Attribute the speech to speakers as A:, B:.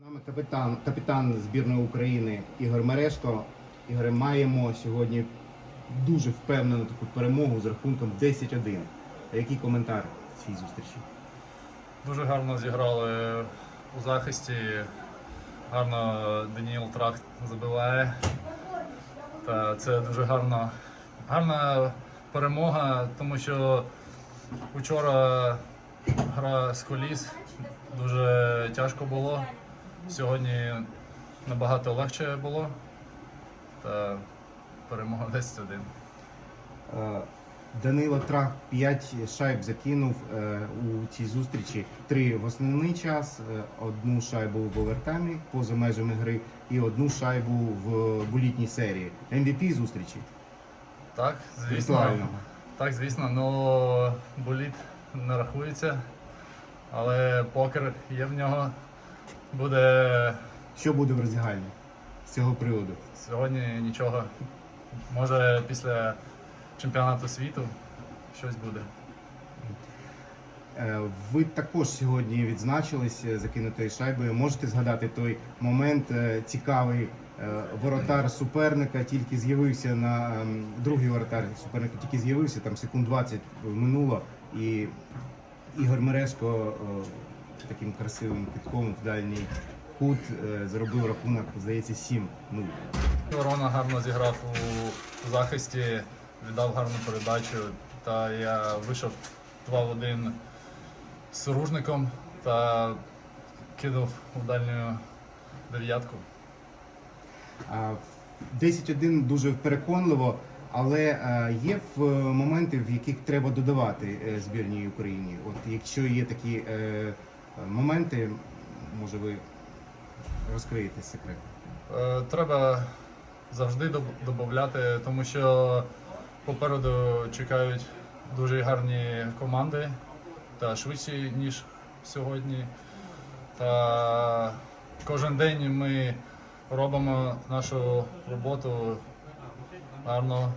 A: З нами капітан, капітан збірної України Ігор Мерешко. Ігоре, маємо сьогодні дуже впевнену таку перемогу з рахунком 10-1. Який коментар цій зустрічі?
B: Дуже гарно зіграли у захисті. Гарно Даніел Тракт забиває. Та це дуже гарна, гарна перемога, тому що вчора гра з коліс дуже тяжко було. Сьогодні набагато легше було. Та перемога 10-1.
A: Е, Данило Трах 5 шайб закинув е, у цій зустрічі. Три в основний час, е, одну шайбу в овертаймі поза межами гри і одну шайбу в булітній серії. MVP зустрічі.
B: Так, звісно. Так, звісно, ну боліт не рахується, але покер є в нього. Буде
A: Що буде в роздягальні з цього приводу?
B: сьогодні нічого. Може після чемпіонату світу щось буде.
A: Е, Ви також сьогодні відзначились е, закинутою шайбою. Можете згадати той момент е, цікавий. Воротар суперника тільки з'явився на ем, другий воротар суперника тільки з'явився, там секунд 20 минуло, і Ігор Мерешко таким красивим китком в дальній кут е, зробив рахунок, здається, 7-0.
B: Ворона гарно зіграв у захисті, віддав гарну передачу. Та я вийшов 2 в 1 з соружником та кидав у дальню дев'ятку.
A: 10-1 дуже переконливо, але е, є в моменти, в яких треба додавати е, збірній Україні. От якщо є такі моменти, може ви розкриєте секрет.
B: Е, Треба завжди додати, тому що попереду чекають дуже гарні команди та швидші, ніж сьогодні. Та кожен день ми робимо нашу роботу гарно